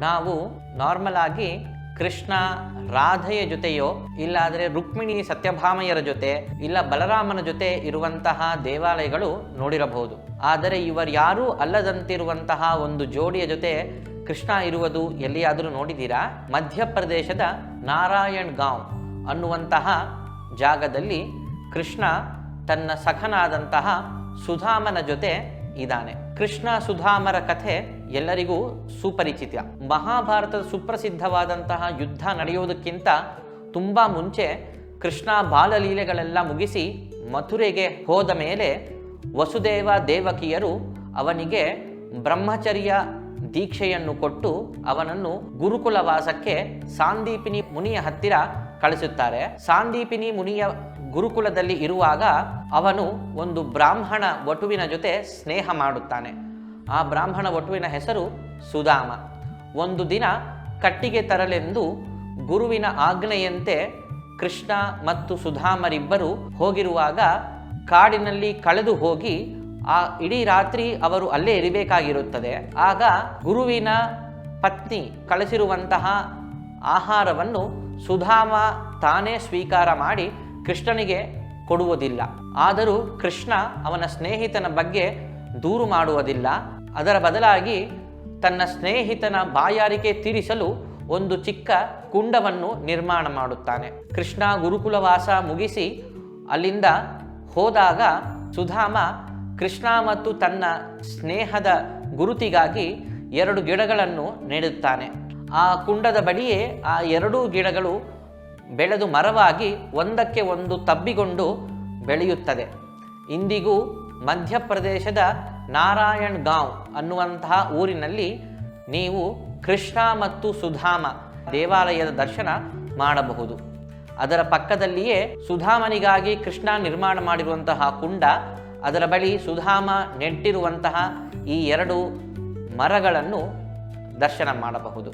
ನಾವು ನಾರ್ಮಲ್ ಆಗಿ ಕೃಷ್ಣ, ರಾಧೆಯ ಜೊತೆಯೋ, ಇಲ್ಲಾದರೆ ರುಕ್ಮಿಣಿ ಸತ್ಯಭಾಮಯ್ಯರ ಜೊತೆ, ಇಲ್ಲ ಬಲರಾಮನ ಜೊತೆ ಇರುವಂತಹ ದೇವಾಲಯಗಳು ನೋಡಿರಬಹುದು. ಆದರೆ ಇವರ್ಯಾರೂ ಅಲ್ಲದಂತಿರುವಂತಹ ಒಂದು ಜೋಡಿಯ ಜೊತೆ ಕೃಷ್ಣ ಇರುವುದು ಎಲ್ಲಿಯಾದರೂ ನೋಡಿದ್ದೀರಾ? ಮಧ್ಯಪ್ರದೇಶದ ನಾರಾಯಣ್ ಗಾಂವ್ ಅನ್ನುವಂತಹ ಜಾಗದಲ್ಲಿ ಕೃಷ್ಣ ತನ್ನ ಸಖನಾದಂತಹ ಸುಧಾಮನ ಜೊತೆ ಇದ್ದಾನೆ. ಕೃಷ್ಣ ಸುಧಾಮರ ಕಥೆ ಎಲ್ಲರಿಗೂ ಸುಪರಿಚಿತ. ಮಹಾಭಾರತದ ಸುಪ್ರಸಿದ್ಧವಾದಂತಹ ಯುದ್ಧ ನಡೆಯುವುದಕ್ಕಿಂತ ತುಂಬ ಮುಂಚೆ ಕೃಷ್ಣ ಬಾಲಲೀಲೆಗಳೆಲ್ಲ ಮುಗಿಸಿ ಮಥುರೆಗೆ ಹೋದ ಮೇಲೆ ವಸುದೇವ ದೇವಕಿಯರು ಅವನಿಗೆ ಬ್ರಹ್ಮಚರ್ಯ ದೀಕ್ಷೆಯನ್ನು ಕೊಟ್ಟು ಅವನನ್ನು ಗುರುಕುಲವಾಸಕ್ಕೆ ಸಾಂದೀಪಿನಿ ಮುನಿಯ ಹತ್ತಿರ ಕಳಿಸುತ್ತಾರೆ. ಸಾಂದೀಪಿನಿ ಮುನಿಯ ಗುರುಕುಲದಲ್ಲಿ ಇರುವಾಗ ಅವನು ಒಂದು ಬ್ರಾಹ್ಮಣ ವಟುವಿನ ಜೊತೆ ಸ್ನೇಹ ಮಾಡುತ್ತಾನೆ. ಆ ಬ್ರಾಹ್ಮಣ ವಟುವಿನ ಹೆಸರು ಸುಧಾಮ. ಒಂದು ದಿನ ಕಟ್ಟಿಗೆ ತರಲೆಂದು ಗುರುವಿನ ಆಜ್ಞೆಯಂತೆ ಕೃಷ್ಣ ಮತ್ತು ಸುಧಾಮರಿಬ್ಬರು ಹೋಗಿರುವಾಗ ಕಾಡಿನಲ್ಲಿ ಕಳೆದು ಹೋಗಿ ಆ ಇಡೀ ರಾತ್ರಿ ಅವರು ಅಲ್ಲೇ ಇರಬೇಕಾಗಿರುತ್ತದೆ. ಆಗ ಗುರುವಿನ ಪತ್ನಿ ಕಳಿಸಿರುವಂತಹ ಆಹಾರವನ್ನು ಸುಧಾಮ ತಾನೇ ಸ್ವೀಕಾರ ಮಾಡಿ ಕೃಷ್ಣನಿಗೆ ಕೊಡುವುದಿಲ್ಲ. ಆದರೂ ಕೃಷ್ಣ ಅವನ ಸ್ನೇಹಿತನ ಬಗ್ಗೆ ದೂರು ಮಾಡುವುದಿಲ್ಲ. ಅದರ ಬದಲಾಗಿ ತನ್ನ ಸ್ನೇಹಿತನ ಬಾಯಾರಿಕೆ ತೀರಿಸಲು ಒಂದು ಚಿಕ್ಕ ಕುಂಡವನ್ನು ನಿರ್ಮಾಣ ಮಾಡುತ್ತಾನೆ. ಕೃಷ್ಣ ಗುರುಕುಲವಾಸ ಮುಗಿಸಿ ಅಲ್ಲಿಂದ ಹೋದಾಗ ಸುಧಾಮ ಕೃಷ್ಣ ಮತ್ತು ತನ್ನ ಸ್ನೇಹದ ಗುರುತಿಗಾಗಿ ಎರಡು ಗಿಡಗಳನ್ನು ನೆಡುತ್ತಾನೆ. ಆ ಕುಂಡದ ಬಳಿಯೇ ಆ ಎರಡೂ ಗಿಡಗಳು ಬೆಳೆದು ಮರವಾಗಿ ಒಂದಕ್ಕೆ ಒಂದು ತಬ್ಬಿಕೊಂಡು ಬೆಳೆಯುತ್ತದೆ. ಇಂದಿಗೂ ಮಧ್ಯಪ್ರದೇಶದ ನಾರಾಯಣ್ ಗಾಂವ್ ಅನ್ನುವಂತಹ ಊರಿನಲ್ಲಿ ನೀವು ಕೃಷ್ಣ ಮತ್ತು ಸುಧಾಮ ದೇವಾಲಯದ ದರ್ಶನ ಮಾಡಬಹುದು. ಅದರ ಪಕ್ಕದಲ್ಲಿಯೇ ಸುಧಾಮನಿಗಾಗಿ ಕೃಷ್ಣ ನಿರ್ಮಾಣ ಮಾಡಿರುವಂತಹ ಕುಂಡ, ಅದರ ಬಳಿ ಸುಧಾಮ ನೆಟ್ಟಿರುವಂತಹ ಈ ಎರಡು ಮರಗಳನ್ನು ದರ್ಶನ ಮಾಡಬಹುದು.